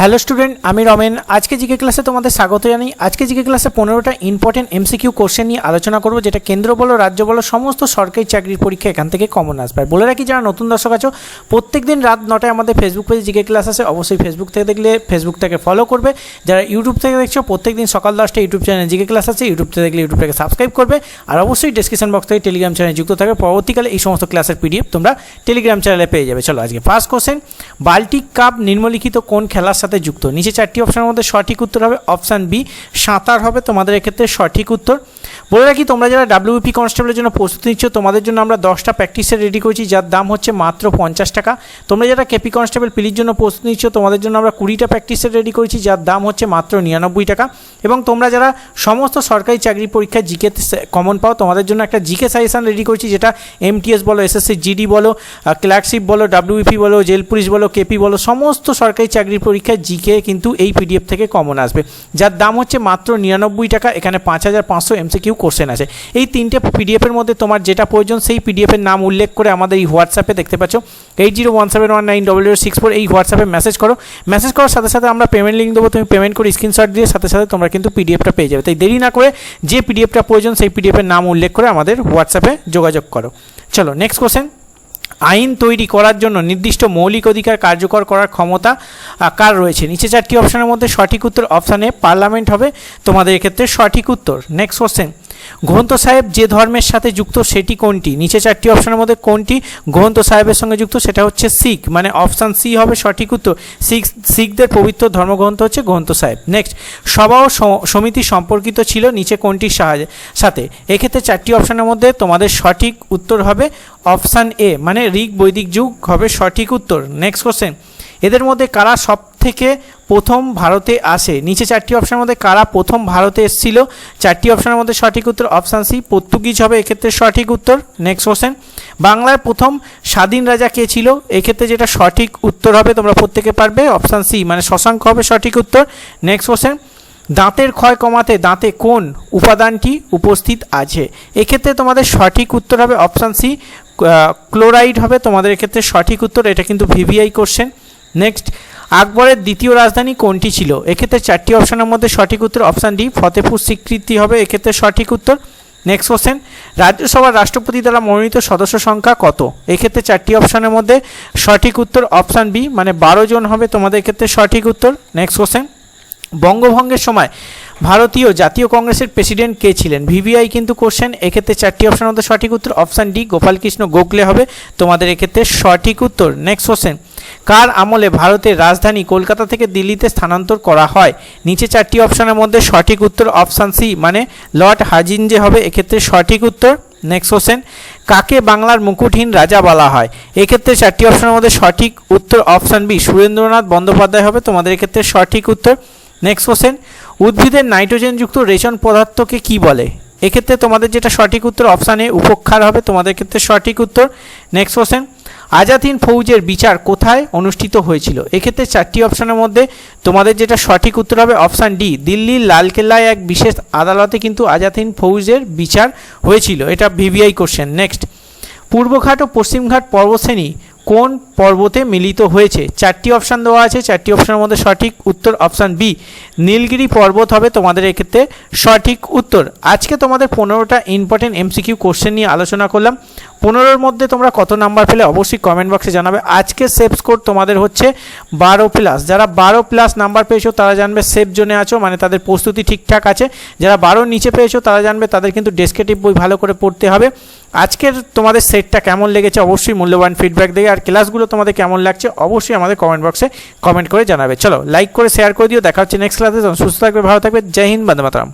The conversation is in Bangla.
হ্যালো স্টুডেন্ট, আমি রমেন। আজকে জিকে ক্লাসে তোমাদের স্বাগত জানাই। আজকে জিকে ক্লাসে পনেরোটা ইম্পর্টেন্ট এমসিকিউ কোশ্চেন নিয়ে আলোচনা করব, যেটা কেন্দ্র বলো, রাজ্য বলো, সমস্ত সরকারি চাকরির পরীক্ষা এখান থেকে কমন আসবে। বলে রাখি, যারা নতুন দর্শক আছো প্রত্যেক দিন রাত নটায় আমাদের ফেসবুক পেজে জিকে ক্লাস আছে অবশ্যই ফেসবুক থেকে দেখলে ফেসবুক থেকে ফলো করবে। যারা ইউটিউব থেকে দেখছ প্রত্যেক দিন সকাল দশটা ইউটিউব চ্যানেলে জিকে ক্লাস আছে ইউটিউব থেকে দেখলে ইউটিউব থেকে সাবস্ক্রাইব করবে। আর অবশ্যই ডিসক্রিপশন বক্স থেকে টেলিগ্রাম চ্যানেলে যুক্ত থাকবে। পরবর্তীকালে এই সমস্ত ক্লাসের পিডিএফ তোমরা টেলিগ্রাম চ্যানেলে পেয়ে যাবে। চলো, আজকে ফার্স্ট কোশ্চেন বাল্টিক কাপ নিম্নলিখিত কোন খেলার সাথে যুক্ত। নিচে চারটি অপশনের মধ্যে সঠিক উত্তর হবে অপশান বি সাঁতার হবে, তোমাদের এক্ষেত্রে সঠিক উত্তর। বলে রাখি, তোমরা যারা ডাব্লিউপি কনস্টেবলের জন্য প্রস্তুতি নিচ্ছ, তোমাদের জন্য আমরা দশটা প্র্যাকটিসের রেডি করেছি, যার দাম হচ্ছে মাত্র পঞ্চাশ টাকা। তোমরা যারা কেপি কনস্টেবল পিলির জন্য প্রস্তুতি নিচ্ছ, তোমাদের জন্য আমরা কুড়িটা প্র্যাকটিসের রেডি করেছি, যার দাম হচ্ছে মাত্র নিরানব্বই টাকা। এবং তোমরা যারা সমস্ত সরকারি চাকরি পরীক্ষায় জিকে কমন পাও, তোমাদের জন্য একটা জিকে সাজেশন রেডি করেছি, যেটা এমটিএস বলো এসএসসি জিডি বলো ক্লার্কশিপ বলো ডাব্লিউপি বলো জেল পুলিশ বলো কেপি বলো, সমস্ত সরকারি চাকরির পরীক্ষায় জিকে কিন্তু এই পিডিএফ থেকে কমন আসবে। যার দাম হচ্ছে মাত্র নিরানব্বই টাকা, এখানে পাঁচ হাজার পাঁচশো এমসিকিউ কোশ্চেন আছে। এই তিনটে পিডিএফের মধ্যে তোমার যেটা প্রয়োজন, সেই পিডিএফের নাম উল্লেখ করে আমাদের এই হোয়াটসঅ্যাপে দেখতে পাচ্ছ। Eight zero one seven one nine double zero six four এই হোয়াটসঅ্যাপে মেসেজ করো। মেসেজ করার সাথে সাথে আমরা পেমেন্ট লিঙ্ক দেবো, তুমি পেমেন্ট করে স্ক্রিনশট দিয়ে সাথে সাথে তোমরা কিন্তু পিডিএফটা পেয়ে যাবে। তাই দেরি না করে যে পিডিএফটা প্রয়োজন, সেই পিডিএফের নাম উল্লেখ করে আমাদের হোয়াটসঅ্যাপে যোগাযোগ করো। চলো নেক্সট কোশ্চেন আইন তৈরি করার জন্য নির্দিষ্ট মৌলিক অধিকার কার্যকর করার ক্ষমতা কার রয়েছে? নিচে চারটি অপশনের মধ্যে সঠিক উত্তর অপশানে পার্লামেন্ট হবে। তোমাদের এক্ষেত্রে সঠিক উত্তর। নেক্সট কোশ্চেন গ্রন্থ সাহেব যে ধর্মের সাথে যুক্ত, সেটি কোনটি? নিচে চারটি অপশনের মধ্যে কোনটি গ্রন্থ সাহেবের সঙ্গে যুক্ত? সেটা হচ্ছে শিখ। মানে অপশান সি হবে সঠিক উত্তর। শিখ, শিখদের পবিত্র ধর্মগ্রন্থ হচ্ছে গ্রন্থ সাহেব। নেক্সট সভা ও সমিতি সম্পর্কিত ছিল নিচে কোনটির সাহায্যে, সাথে। এক্ষেত্রে চারটি অপশনের মধ্যে তোমাদের সঠিক উত্তর হবে অপশান এ মানে ঋগ বৈদিক যুগ হবে সঠিক উত্তর। নেক্সট কোশ্চেন এদের মধ্যে কারা সব থেকে প্রথম ভারতে আসে? নিচে চারটি অপশানের মধ্যে কারা প্রথম ভারতে এসেছিল? চারটি অপশানের মধ্যে সঠিক উত্তর অপশান সি পর্তুগিজ হবে, এক্ষেত্রে সঠিক উত্তর। নেক্সট কোশ্চেন বাংলার প্রথম স্বাধীন রাজা কে ছিল? এক্ষেত্রে যেটা সঠিক উত্তর হবে, তোমরা প্রত্যেকে পারবে। অপশান সি মানে শশাঙ্ক হবে সঠিক উত্তর। নেক্সট কোশ্চেন দাঁতের ক্ষয় কমাতে দাঁতে কোন উপাদানটি উপস্থিত আছে? এক্ষেত্রে তোমাদের সঠিক উত্তর হবে অপশান সি ক্লোরাইড হবে। তোমাদের এক্ষেত্রে সঠিক উত্তর, এটা কিন্তু ভিভিআই কোশ্চেন নেক্সট আকবরের দ্বিতীয় রাজধানী কোনটি ছিল? এক্ষেত্রে চারটি অপশনের মধ্যে সঠিক উত্তর অপশান ডি ফতেপুর স্বীকৃতি হবে, এক্ষেত্রে সঠিক উত্তর। নেক্সট কোশ্চেন রাজ্যসভার রাষ্ট্রপতি দ্বারা মনোনীত সদস্য সংখ্যা কত? এক্ষেত্রে চারটি অপশনের মধ্যে সঠিক উত্তর অপশান বি মানে বারো জন হবে, তোমাদের ক্ষেত্রে সঠিক উত্তর। নেক্সট কোশ্চেন বঙ্গভঙ্গের সময় ভারতীয় জাতীয় কংগ্রেসের প্রেসিডেন্ট কে ছিলেন? ভিভিআই কিন্তু কোশ্চেন এক্ষেত্রে চারটি অপশনের মধ্যে সঠিক উত্তর অপশান ডি গোপালকৃষ্ণ গোখলে হবে, তোমাদের এক্ষেত্রে সঠিক উত্তর। নেক্সট কোশ্চেন কার আমলে ভারতের রাজধানী কলকাতা থেকে দিল্লিতে স্থানান্তর করা হয়? নিচে চারটি অপশনের মধ্যে সঠিক উত্তর অপশান সি মানে লর্ড হাজিনজে হবে, এক্ষেত্রে সঠিক উত্তর। নেক্সট কোশ্চেন কাকে বাংলার মুকুটহীন রাজা বলা হয়? এক্ষেত্রে চারটি অপশনের মধ্যে সঠিক উত্তর অপশান বি, সুরেন্দ্রনাথ বন্দ্যোপাধ্যায় হবে, তোমাদের এক্ষেত্রে সঠিক উত্তর। নেক্সট কোশ্চেন উদ্ভিদের নাইট্রোজেনযুক্ত রেশন পদার্থকে কি বলে? এক্ষেত্রে তোমাদের যেটা সঠিক উত্তর অপশান উপক্ষার হবে, তোমাদের ক্ষেত্রে সঠিক উত্তর। নেক্সট কোশ্চেন আজাদ হিন্দ ফৌজের বিচার কোথায় অনুষ্ঠিত হয়েছিল? এক্ষেত্রে চারটি অপশানের মধ্যে তোমাদের যেটা সঠিক উত্তর হবে অপশান ডি, দিল্লির লালকেল্লায় এক বিশেষ আদালতে কিন্তু আজাদ হিন্দ ফৌজের বিচার হয়েছিল। এটা ভিভিআই কোশ্চেন নেক্সট পূর্বঘাট ও পশ্চিমঘাট পর্বতশ্রেণী কোন পর্বতে মিলিত হয়েছে? চারটি অপশান দেওয়া আছে। চারটি অপশানের মধ্যে সঠিক উত্তর অপশান বি নীলগিরি পর্বত হবে তোমাদের এক্ষেত্রে সঠিক উত্তর। আজকে তোমাদের পনেরোটা ইম্পর্টেন্ট এমসিকিউ কোশ্চেন নিয়ে আলোচনা করলাম। পনেরোর মধ্যে তোমরা কত নাম্বার পেলে অবশ্যই কমেন্ট বক্সে জানাবে। আজকে সেভ স্কোর তোমাদের হচ্ছে বারো প্লাস যারা বারো প্লাস নাম্বার পেয়েছ, তারা জানবে সেফ জোনে আছো মানে তাদের প্রস্তুতি ঠিকঠাক আছে। যারা বারো নিচে পেয়েছ, তারা জানবে তাদের কিন্তু ডেসক্রিপটিভ বই ভালো করে পড়তে হবে। আজকের তোমাদের সেটটা কেমন লেগেছে অবশ্যই মূল্যবান ফিডব্যাক দেবে আর ক্লাসগুলো তোমাদের কেমন লাগছে অবশ্যই আমাদের কমেন্ট বক্সে কমেন্ট করে জানাবে। চলো লাইক করে শেয়ার করে দিও। দেখা হচ্ছে নেক্সট ক্লাসে সুস্থ থাকবে, ভালো থাকবে। জয় হিন্দ, বন্দে মাতরম।